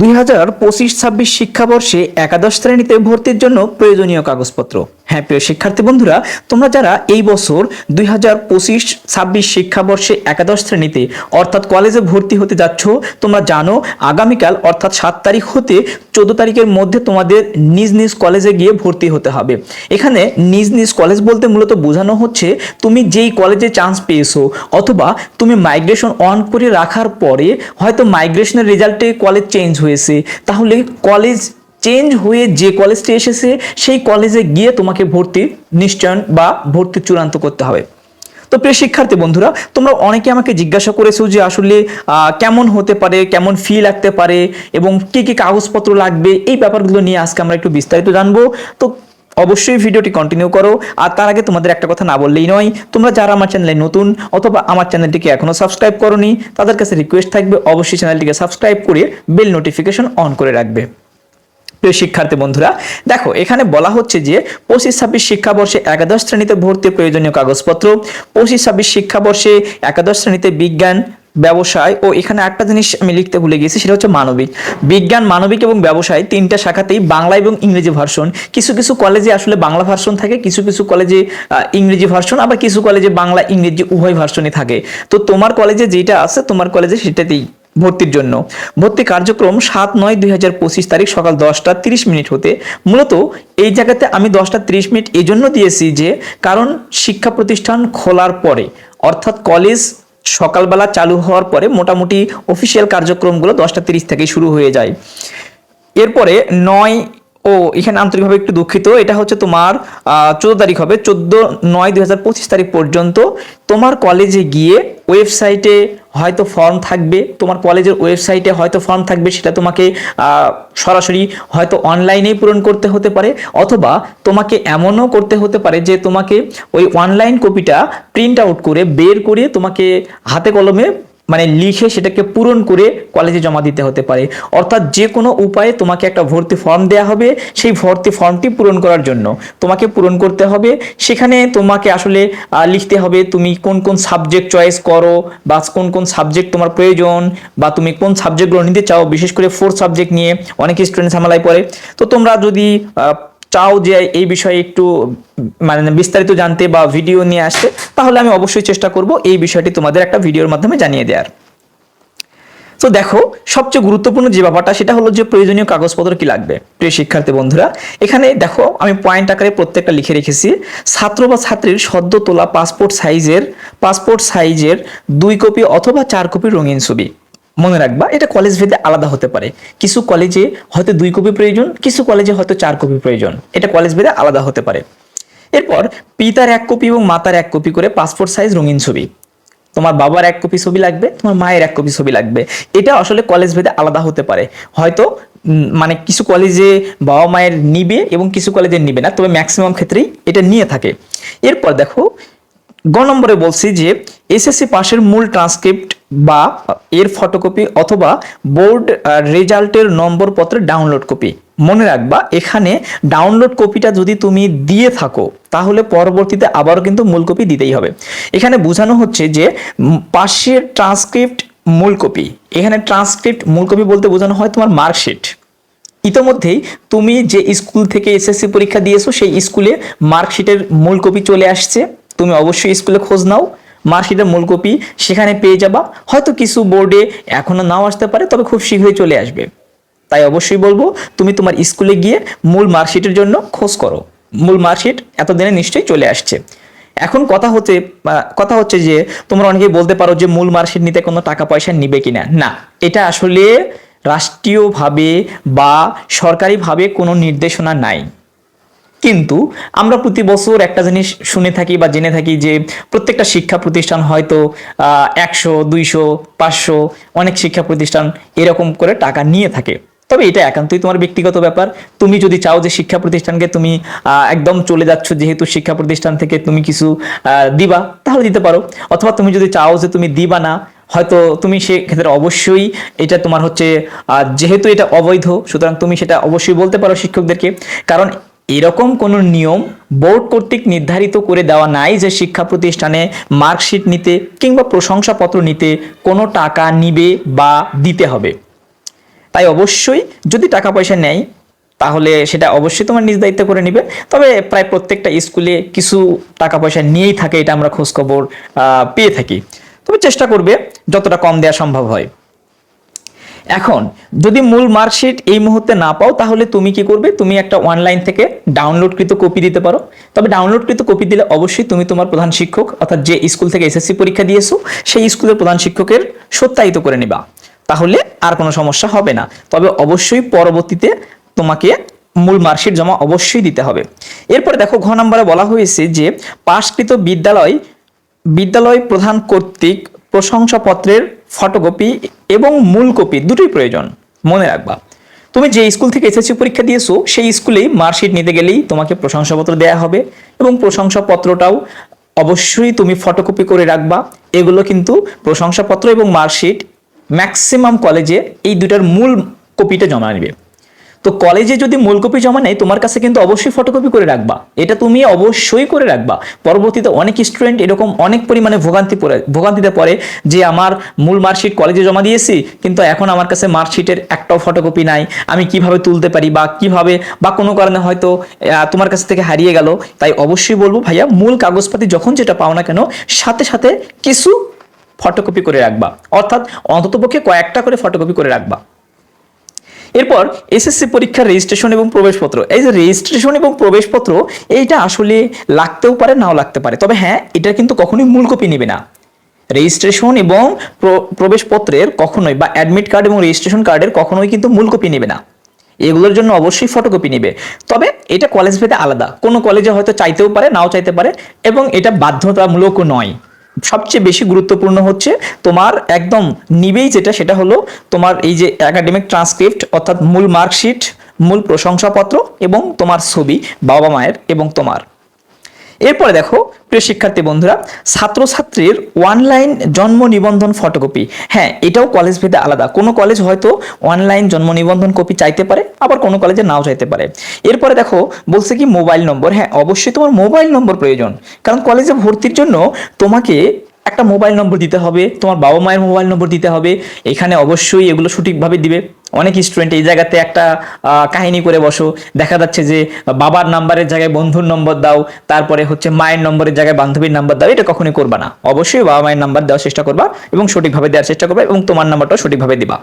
দুই হাজার পঁচিশ ছাব্বিশ শিক্ষাবর্ষে একাদশ শ্রেণীতে ভর্তির জন্য প্রয়োজনীয় কাগজপত্র। হ্যাঁ প্রিয় শিক্ষার্থী বন্ধুরা, তোমরা যারা এই বছর দুই হাজার পঁচিশ ছাব্বিশ শিক্ষাবর্ষে একাদশ শ্রেণীতে, অর্থাৎ কলেজে ভর্তি হতে যাচ্ছ, তোমরা জানো আগামীকাল, অর্থাৎ সাত তারিখ হতে চোদ্দ তারিখের মধ্যে তোমাদের নিজ নিজ কলেজে গিয়ে ভর্তি হতে হবে। এখানে নিজ নিজ কলেজ বলতে মূলত বোঝানো হচ্ছে, তুমি যেই কলেজে চান্স পেয়েছ, অথবা তুমি মাইগ্রেশন অন করে রাখার পরে হয়তো মাইগ্রেশনের রেজাল্টে কলেজ চেঞ্জ হয়েছে, তাহলে কলেজ চেঞ্জ হয়ে যে কলেজটি এসেছে, সেই কলেজে গিয়ে তোমাকে ভর্তি নিশ্চয়ন বা ভর্তি চূড়ান্ত করতে হবে। তো প্রিয় শিক্ষার্থী বন্ধুরা, তোমরা অনেকে আমাকে জিজ্ঞাসা করেছ যে আসলে কেমন হতে পারে, কেমন ফি লাগতে পারে এবং কি কি কাগজপত্র লাগবে, এই ব্যাপারগুলো নিয়ে আজকে আমরা একটু বিস্তারিত জানব। তো অবশ্যই ভিডিওটি কন্টিনিউ করো। আর তার আগে তোমাদের একটা কথা না বললেই নয়, তোমরা যারা আমার চ্যানেলে নতুন অথবা আমার চ্যানেলটিকে এখনও সাবস্ক্রাইব করনি, তাদের কাছে রিকোয়েস্ট থাকবে অবশ্যই চ্যানেলটিকে সাবস্ক্রাইব করে বেল নোটিফিকেশন অন করে রাখবে। প্রিয় শিক্ষার্থী বন্ধুরা, দেখো, এখানে বলা হচ্ছে যে পঁচিশ ছাব্বিশ শিক্ষাবর্ষে একাদশ শ্রেণীতে ভর্তি প্রয়োজনীয় কাগজপত্র, পঁচিশ ছাব্বিশ শিক্ষাবর্ষে একাদশ শ্রেণীতে বিজ্ঞান ব্যবসায়, ও এখানে একটা জিনিস আমি লিখতে ভুলে গেছি সেটা হচ্ছে মানবিক। বিজ্ঞান, মানবিক এবং ব্যবসায় তিনটা শাখাতেই বাংলা এবং ইংরেজি ভার্সন। কিছু কিছু কলেজে আসলে বাংলা ভার্সন থাকে, কিছু কিছু কলেজে ইংরেজি ভার্সন, আবার কিছু কলেজে বাংলা, ইংরেজি উভয় ভার্সনই থাকে। তো তোমার কলেজে যেটা আছে, তোমার কলেজে সেটাতেই ভর্তির জন্য। ভর্তি কার্যক্রম সাত নয় দুই হাজার পঁচিশ তারিখ সকাল দশটা তিরিশ মিনিট হতে। মূলত এই জায়গাতে আমি দশটা তিরিশ মিনিট এই জন্য দিয়েছি যে, কারণ শিক্ষা প্রতিষ্ঠান খোলার পরে, অর্থাৎ কলেজ সকালবেলা চালু হওয়ার পরে মোটামুটি অফিসিয়াল কার্যক্রমগুলো দশটা তিরিশ থেকে শুরু হয়ে যায়। এরপরে নয়, ও, এখানে আন্তরিকভাবে একটু দুঃখিত, এটা হচ্ছে তোমার চোদ্দ তারিখ হবে, চোদ্দ নয় দুই তারিখ পর্যন্ত তোমার কলেজে গিয়ে ওয়েবসাইটে হয়তো ফর্ম থাকবে, তোমার কলেজের ওয়েবসাইটে হয়তো ফর্ম থাকবে, সেটা তোমাকে সরাসরি হয়তো অনলাইনেই পূরণ করতে হতে পারে, অথবা তোমাকে এমনও করতে হতে পারে যে তোমাকে ওই অনলাইন কপিটা প্রিন্ট আউট করে বের করে তোমাকে হাতে কলমে মানে লিখে সেটাকে পূরণ করে কলেজে জমা দিতে হতে পারে। অর্থাৎ যে কোনো উপায়ে তোমাকে একটা ভর্তি ফর্ম দেওয়া হবে, সেই ভর্তি ফর্মটি পূরণ করার জন্য। তোমাকে পূরণ করতে হবে। সেখানে তোমাকে আসলে লিখতে হবে তুমি কোন কোন সাবজেক্ট চয়েস করো বা কোন কোন সাবজেক্ট তোমার প্রয়োজন বা তুমি কোন সাবজেক্টগুলো নিতে চাও, বিশেষ করে ফোর্থ সাবজেক্ট নিয়ে অনেক স্টুডেন্ট ঝামেলায় পড়ে। তো তোমরা যদি চাও যে এই বিষয়ে একটু মানে বিস্তারিত জানতে বা ভিডিও নিয়ে আসতে, তাহলে আমি অবশ্যই চেষ্টা করব এই বিষয়টি তোমাদের একটা ভিডিওর মাধ্যমে জানিয়ে দেওয়ার তো দেখো, সবচেয়ে গুরুত্বপূর্ণ যে ব্যাপারটা, সেটা হলো যে প্রয়োজনীয় কাগজপত্র কি লাগবে। প্রিয় শিক্ষার্থী বন্ধুরা, এখানে দেখো, আমি পয়েন্ট আকারে প্রত্যেকটা লিখে রেখেছি। ছাত্র বা ছাত্রীর সদ্য তোলা পাসপোর্ট সাইজের পাসপোর্ট সাইজের দুই কপি অথবা চার কপি রঙিন ছবি। মনে রাখবা, এটা কলেজ ভেদে আলাদা হতে পারে। কিছু কলেজে হয়তো দুই কপি প্রয়োজন, কিছু কলেজে হয়তো চার কপি প্রয়োজন। এটা কলেজ ভেদে আলাদা হতে পারে। এরপর, পিতার এক কপি এবং মাতার এক কপি করে পাসপোর্ট সাইজ রঙিন ছবি। তোমার বাবার এক কপি ছবি লাগবে, তোমার মায়ের এক কপি ছবি লাগবে। এটা আসলে কলেজ ভেদে আলাদা হতে পারে। হয়তো মানে কিছু কলেজে বাবা মায়ের নিবে এবং কিছু কলেজে নিবে না, তবে ম্যাক্সিমাম ক্ষেত্রেই এটা নিয়ে থাকে। এরপর দেখো, গ নম্বরে বলছি যে এসএসসি পাশের মূল ট্রান্সক্রিপ্ট বা এর ফটোকপি অথবা বোর্ড রেজাল্টের নম্বর পত্রের ডাউনলোড কপি মনে রাখবা, এখানে ডাউনলোড কপিটা যদি তুমি দিয়ে থাকো, তাহলে পরবর্তীতে আবারও কিন্তু মূল কপি দিতেই হবে। এখানে বোঝানো হচ্ছে যে পাশের ট্রান্সক্রিপ্ট মূল কপি এখানে ট্রান্সক্রিপ্ট মূল কপি বলতে বোঝানো হয় তোমার মার্কশিট ইতোমধ্যেই তুমি যে স্কুল থেকে এসএসসি পরীক্ষা দিয়েছ, সেই স্কুলে মার্কশিটের মূল কপি চলে আসছে। তুমি অবশ্যই স্কুলে খোঁজ নাও। মার্কশিটের মূল কপি সেখানে পেয়ে যাবা। হয়তো কিছু বোর্ডে এখনও নাও আসতে পারে, তবে খুব শীঘ্রই চলে আসবে। তাই অবশ্যই বলব, তুমি তোমার স্কুলে গিয়ে মূল মার্কশিটের জন্য খোঁজ করো। মূল মার্কশিট এতদিনে নিশ্চয়ই চলে আসছে। এখন কথা হচ্ছে কথা হচ্ছে যে, তোমরা অনেকেই বলতে পারো যে মূল মার্কশিট নিতে কোনো টাকা পয়সা নিবে কিনা। না, এটা আসলে রাষ্ট্রীয়ভাবে বা সরকারিভাবে কোনো নির্দেশনা নাই। কিন্তু আমরা প্রতি বছর একটা জিনিস শুনে থাকি বা জেনে থাকি যে প্রত্যেকটা শিক্ষা প্রতিষ্ঠান হয়তো একশো, দুইশো, পাঁচশো অনেক শিক্ষা প্রতিষ্ঠান এরকম করে টাকা নিয়ে থাকে। তবে এটা একান্তই তোমার ব্যক্তিগত ব্যাপার। তুমি যদি চাও যে শিক্ষা প্রতিষ্ঠানকে তুমি একদম চলে যাচ্ছ যেহেতু শিক্ষা প্রতিষ্ঠান থেকে তুমি কিছু দিবা, তাহলে দিতে পারো। অথবা তুমি যদি চাও যে তুমি দিবা না, হয়তো তুমি সেক্ষেত্রে অবশ্যই এটা তোমার হচ্ছে যেহেতু এটা অবৈধ, সুতরাং তুমি সেটা অবশ্যই বলতে পারো শিক্ষকদেরকে। কারণ এরকম কোনো নিয়ম বোর্ড কর্তৃক নির্ধারিত করে দেওয়া নাই যে শিক্ষা প্রতিষ্ঠানে মার্কশিট নিতে কিংবা প্রশংসাপত্র নিতে কোনো টাকা নিবে বা দিতে হবে। তাই অবশ্যই যদি টাকা পয়সা নেয় তাহলে সেটা অবশ্যই তোমার নিজ দায়িত্ব করে নিবে। তবে প্রায় প্রত্যেকটা স্কুলে কিছু টাকা পয়সা নিয়েই থাকে, এটা আমরা খোঁজখবর পেয়ে থাকি। তবে চেষ্টা করবে যতটা কম দেওয়া সম্ভব হয়। এখন, যদি মূল মার্কশিট এই মুহূর্তে না পাও, তাহলে তুমি কি করবে? তুমি একটা অনলাইন থেকে ডাউনলোডকৃত কপি দিতে পারো। তবে ডাউনলোডকৃত কপি দিলে অবশ্যই তুমি তোমার প্রধান শিক্ষক, অর্থাৎ যে স্কুল থেকে এসএসসি পরীক্ষা দিয়েছ, সেই স্কুলের প্রধান শিক্ষকের সত্যায়িত করে নিবা। তাহলে আর কোনো সমস্যা হবে না। তবে অবশ্যই পরবর্তীতে তোমাকে মূল মার্কশিট জমা অবশ্যই দিতে হবে। এরপরে দেখো, ঘ নম্বরে বলা হয়েছে যে, পাশকৃত বিদ্যালয় বিদ্যালয় প্রধান কর্তৃক প্রশংসাপত্রের ফটোকপি এবং মূল কপি দুটোই প্রয়োজন, মনে রাখবা। তুমি যে স্কুল থেকে এসএসসি পরীক্ষা দিয়েছ, সেই স্কুলেই মার্কশিট নিতে গেলেই তোমাকে প্রশংসাপত্র দেয়া হবে এবং প্রশংসাপত্রটাও অবশ্যই তুমি ফটোকপি করে রাখবা। এগুলো কিন্তু প্রশংসাপত্র এবং মার্কশিট ম্যাক্সিমাম কলেজে এই দুটার মূল কপিটা জমা নেবে। তো কলেজে যদি মূল কপি জমা নেয়, তোমার কাছে কিন্তু অবশ্যই ফটোকপি করে রাখবা। এটা তুমি অবশ্যই করে রাখবা। পরবর্তীতে অনেক স্টুডেন্ট এরকম অনেক পরিমাণে ভোগান্তি পড়ে ভোগান্তিতে পড়ে যে, আমার মূল মার্কশিট কলেজে জমা দিয়েছি, কিন্তু এখন আমার কাছে মার্কশিটের একটাও ফটোকপি নাই। আমি কীভাবে তুলতে পারি বা কীভাবে, বা কোনো কারণে হয়তো তোমার কাছ থেকে হারিয়ে গেল। তাই অবশ্যই বলব, ভাইয়া, মূল কাগজপাতি যখন যেটা পাও না কেন, সাথে সাথে কিছু ফটোকপি করে রাখবা। অর্থাৎ অন্ততপক্ষে কয়েকটা করে ফটোকপি করে রাখবা। এরপর এসএসসি পরীক্ষার রেজিস্ট্রেশন এবং প্রবেশপত্র। এই যে রেজিস্ট্রেশন এবং প্রবেশপত্র, এইটা আসলে লাগতেও পারে, নাও লাগতে পারে। তবে হ্যাঁ এটা কিন্তু কখনোই মূল কপি নেবে না। রেজিস্ট্রেশন এবং প্র- প্রবেশপত্রের কখনোই বা অ্যাডমিট কার্ড এবং রেজিস্ট্রেশন কার্ডের কখনোই কিন্তু মূল কপি নেবে না। এগুলোর জন্য অবশ্যই ফটোকপি নেবে। তবে এটা কলেজ ভেদে আলাদা। কোনো কলেজে হয়তো চাইতেও পারে, নাও চাইতে পারে, এবং এটা বাধ্যতামূলকও নয়। সবচেয়ে বেশি গুরুত্বপূর্ণ হচ্ছে তোমার একদম নিবেই যেটা, সেটা হলো তোমার এই যে একাডেমিক ট্রান্সক্রিপ্ট অর্থাৎ মূল মার্কশিট মূল প্রশংসাপত্র এবং তোমার ছবি বাবা মায়ের এবং তোমার। এরপরে দেখো, প্রিয় শিক্ষার্থী বন্ধুরা, ছাত্রছাত্রীর অনলাইন জন্ম নিবন্ধন ফটোকপি হ্যাঁ এটাও কলেজ ভেদে আলাদা। কোনো কলেজ হয়তো অনলাইন জন্ম নিবন্ধন কপি চাইতে পারে, আবার কোনো কলেজে নাও চাইতে পারে। এরপরে দেখো, বলছে কি মোবাইল নম্বর হ্যাঁ অবশ্যই তোমার মোবাইল নম্বর প্রয়োজন। কারণ কলেজে ভর্তির জন্য তোমাকে একটা মোবাইল নম্বর দিতে হবে, তোমার বাবা মায়ের মোবাইল নম্বর দিতে হবে, এখানে অবশ্যই এগুলো সঠিকভাবে দিবে। অনেক স্টুডেন্ট এই জায়গাতে একটা কাহিনী করে বসো। দেখা যাচ্ছে যে বাবার নাম্বারের জায়গায় বন্ধুর নম্বর দাও, তারপরে হচ্ছে মায়ের নম্বরের জায়গায় বান্ধবীর নাম্বার দাও, এটা কখনোই করবা না। অবশ্যই বাবা মায়ের নাম্বার দেওয়ার চেষ্টা করবা এবং সঠিকভাবে দেওয়ার চেষ্টা করবা এবং তোমার নাম্বারটাও সঠিকভাবে দিবা।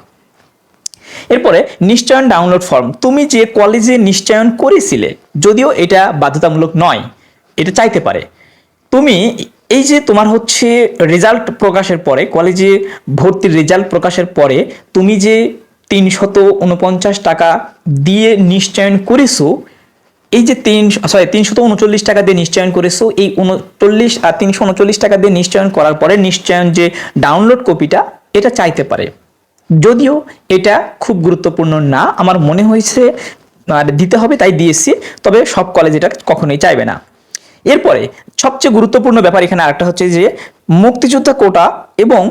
এরপরে নিশ্চয়ন ডাউনলোড ফর্ম তুমি যে কলেজে নিশ্চয়ন করেছিলে, যদিও এটা বাধ্যতামূলক নয়, এটা চাইতে পারে। তুমি এই যে তোমার হচ্ছে রেজাল্ট প্রকাশের পরে কলেজে ভর্তির রেজাল্ট প্রকাশের পরে তুমি যে তিনশত উনপঞ্চাশ টাকা দিয়ে নিশ্চয়ন করেছ, এই যে তিন সরি তিনশত উনচল্লিশ টাকা দিয়ে নিশ্চয়ন করেছ, এই উনচল্লিশ আর তিনশো উনচল্লিশ টাকা দিয়ে নিশ্চয়ন করার পরে নিশ্চয়ন যে ডাউনলোড কপিটা এটা চাইতে পারে। যদিও এটা খুব গুরুত্বপূর্ণ না, আমার মনে হয়েছে, আর দিতে হবে তাই দিয়েছি, তবে সব কলেজ এটা কখনোই চাইবে না। এরপরে সবচেয়ে গুরুত্বপূর্ণ ব্যাপার এখানে আরেকটা হচ্ছে যে মুক্তিযোদ্ধা কোটা এবং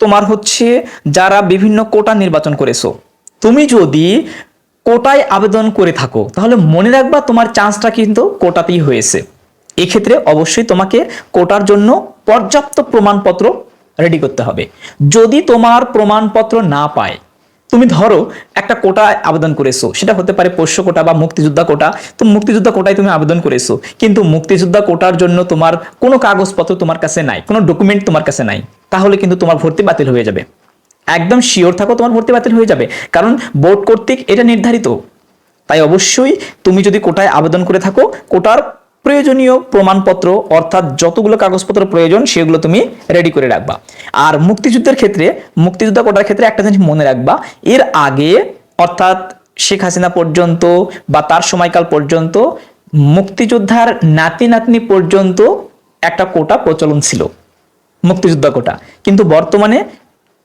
তোমার হচ্ছে যারা বিভিন্ন কোটা নির্বাচন করেছ, তুমি যদি কোটায় আবেদন করে থাকো, তাহলে মনে রাখবা তোমার চান্সটা কিন্তু কোটাতেই হয়েছে। এক্ষেত্রে অবশ্যই তোমাকে কোটার জন্য পর্যাপ্ত প্রমাণপত্র রেডি করতে হবে। যদি তোমার প্রমাণপত্র না পায় তুমি ধরো একটা কোটায় আবেদন করেছ, সেটা হতে পারে পোষ্য কোটা বা মুক্তিযোদ্ধা কোটা, তো মুক্তিযোদ্ধা কোটায় তুমি আবেদন করেছ, কিন্তু মুক্তিযোদ্ধা কোটার জন্য তোমার কোনো কাগজপত্র তোমার কাছে নাই, কোনো ডকুমেন্ট তোমার কাছে নাই, তাহলে কিন্তু তোমার ভর্তি বাতিল হয়ে যাবে। একদম শিওর থাকো তোমার ভর্তি বাতিল হয়ে যাবে, কারণ বোর্ড কর্তৃক এটা নির্ধারিত। তাই অবশ্যই তুমি যদি কোটায় আবেদন করে থাকো, কোটার প্রয়োজনীয় প্রমাণপত্র, অর্থাৎ যতগুলো কাগজপত্র প্রয়োজন, সেগুলো তুমি রেডি করে রাখবা। আর মুক্তিযুদ্ধের ক্ষেত্রে, মুক্তিযোদ্ধা কোটার ক্ষেত্রে একটা জিনিস মনে রাখবা, এর আগে, অর্থাৎ শেখ হাসিনা পর্যন্ত বা তার সময়কাল পর্যন্ত, মুক্তিযোদ্ধার নাতি নাতনি পর্যন্ত একটা কোটা প্রচলন ছিল, মুক্তিযোদ্ধা কোটা। কিন্তু বর্তমানে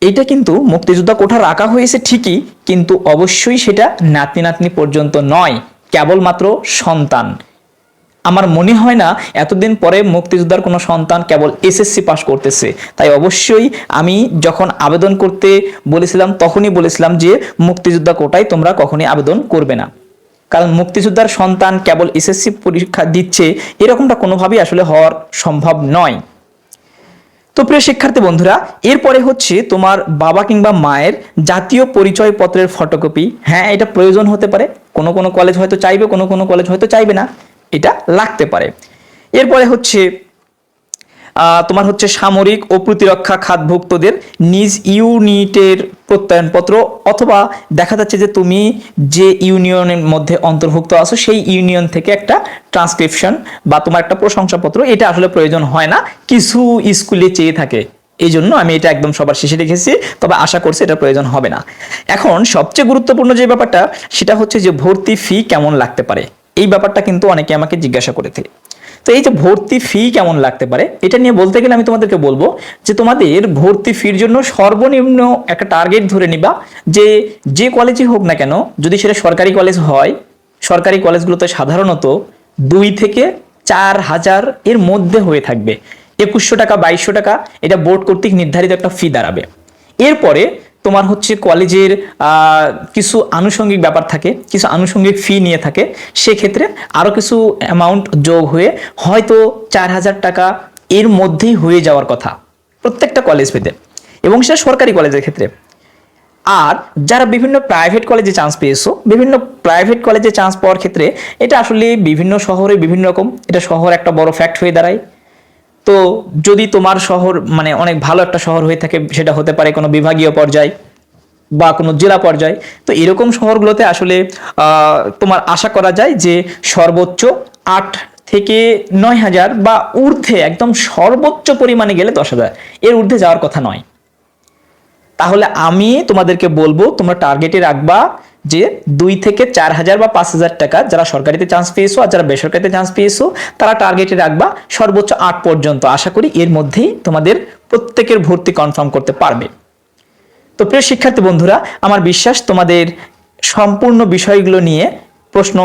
এটা কিন্তু মুক্তিযোদ্ধা কোঠা রাখা হয়েছে ঠিকই, কিন্তু অবশ্যই সেটা নাতি নাতনি পর্যন্ত নয়, কেবলমাত্র সন্তান। আমার মনে হয় না এতদিন পরে মুক্তিযোদ্ধার কোনো সন্তান কেবল এসএসসি পাস করতেছে। তাই অবশ্যই আমি যখন আবেদন করতে বলেছিলাম, তখনই বলেছিলাম যে মুক্তিযোদ্ধা কোটায় তোমরা কখনই আবেদন করবে না। কারণ মুক্তিযোদ্ধার সন্তান কেবল এসএসসি পরীক্ষা দিচ্ছে, এরকমটা কোনোভাবেই আসলে হওয়ার সম্ভব নয়। তো প্রিয় শিক্ষার্থী বন্ধুরা, এরপরে হচ্ছে তোমার বাবা কিংবা মায়ের জাতীয় পরিচয় পত্রের ফটোকপি হ্যাঁ এটা প্রয়োজন হতে পারে। কোনো কোনো কলেজ হয়তো চাইবে, কোনো কোনো কলেজ হয়তো চাইবে না। এটা লাগতে পারে। এরপরে হচ্ছে তোমার হচ্ছে সামরিক ও প্রতিরক্ষা খাতভুক্তদের নিজ ইউনিটের প্রত্যয়নপত্র অথবা দেখা যাচ্ছে যে তুমি যে ইউনিয়নের মধ্যে অন্তর্ভুক্ত আছো, সেই ইউনিয়ন থেকে একটা ট্রান্সক্রিপশন বা তোমার একটা প্রশংসাপত্র, এটা আসলে প্রয়োজন হয় না। কিছু স্কুলে চেয়ে থাকে। এই জন্য আমি এটা একদম সবার শেষে রেখেছি তবে আশা করছি এটা প্রয়োজন হবে না। এখন সবচেয়ে গুরুত্বপূর্ণ যে ব্যাপারটা, সেটা হচ্ছে যে ভর্তি ফি কেমন লাগতে পারে। এই ব্যাপারটা কিন্তু অনেকে আমাকে জিজ্ঞাসা করে থাকে তো এই যে ভর্তি ফি কেমন লাগতে পারে? এটা নিয়ে বলতে গেলে আমি তোমাদেরকে বলব যে তোমাদের ভর্তি ফির জন্য সর্বনিম্ন একটা টার্গেট ধরে নিবা যে যে কলেজই হোক না কেন, যদি সেটা সরকারি কলেজ হয়, সরকারি কলেজগুলোতে সাধারণত দুই থেকে চার হাজার এর মধ্যে হয়ে থাকবে। একুশশো টাকা, বাইশশো টাকা, এটা বোর্ড কর্তৃক নির্ধারিত একটা ফি দাঁড়াবে। এরপরে তোমার হচ্ছে কলেজের কিছু আনুষঙ্গিক ব্যাপার থাকে, কিছু আনুষঙ্গিক ফি নিয়ে থাকে, সেক্ষেত্রে আরও কিছু অ্যামাউন্ট যোগ হয়ে হয়তো চার হাজার টাকা এর মধ্যেই হয়ে যাওয়ার কথা প্রত্যেকটা কলেজ পেতে। এবং সেটা সরকারি কলেজের ক্ষেত্রে। আর যারা বিভিন্ন প্রাইভেট কলেজে চান্স পেয়েছ, বিভিন্ন প্রাইভেট কলেজে চান্স পাওয়ার ক্ষেত্রে, এটা আসলে বিভিন্ন শহরে বিভিন্ন রকম, এটা শহর একটা বড় ফ্যাক্ট হয়ে দাঁড়ায়। তো যদি তোমার শহর মানে অনেক ভালো একটা শহর হয়ে থাকে, সেটা হতে পারে কোনো বিভাগীয় পর্যায় বা কোনো জেলা পর্যায়, তো এরকম শহরগুলোতে আসলে তোমার আশা করা যায় যে সর্বোচ্চ আট থেকে নয় হাজার বা ঊর্ধ্বে একদম সর্বোচ্চ পরিমাণে গেলে দশ হাজার। এর ঊর্ধ্বে যাওয়ার কথা নয়। তাহলে আমি তোমাদেরকে বলব, তোমরা টার্গেটে রাখবা যে দুই থেকে চার হাজার বা পাঁচ হাজার টাকা যারা সরকারিতে চান্স পেয়েছ আর যারা বেসরকারিতে চান্স পেয়েছ, তারা টার্গেটে রাখবা সর্বোচ্চ আট পর্যন্ত। আশা করি এর মধ্যেই তোমাদের প্রত্যেকের ভর্তি কনফার্ম করতে পারবে। তো প্রিয় শিক্ষার্থী বন্ধুরা, আমার বিশ্বাস তোমাদের সম্পূর্ণ বিষয়গুলো নিয়ে প্রশ্ন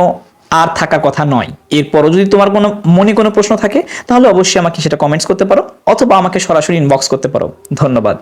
আর থাকার কথা নয়। এরপরও যদি তোমার কোনো, মনে কোনো প্রশ্ন থাকে, তাহলে অবশ্যই আমাকে সেটা কমেন্টস করতে পারো, অথবা আমাকে সরাসরি ইনবক্স করতে পারো। ধন্যবাদ।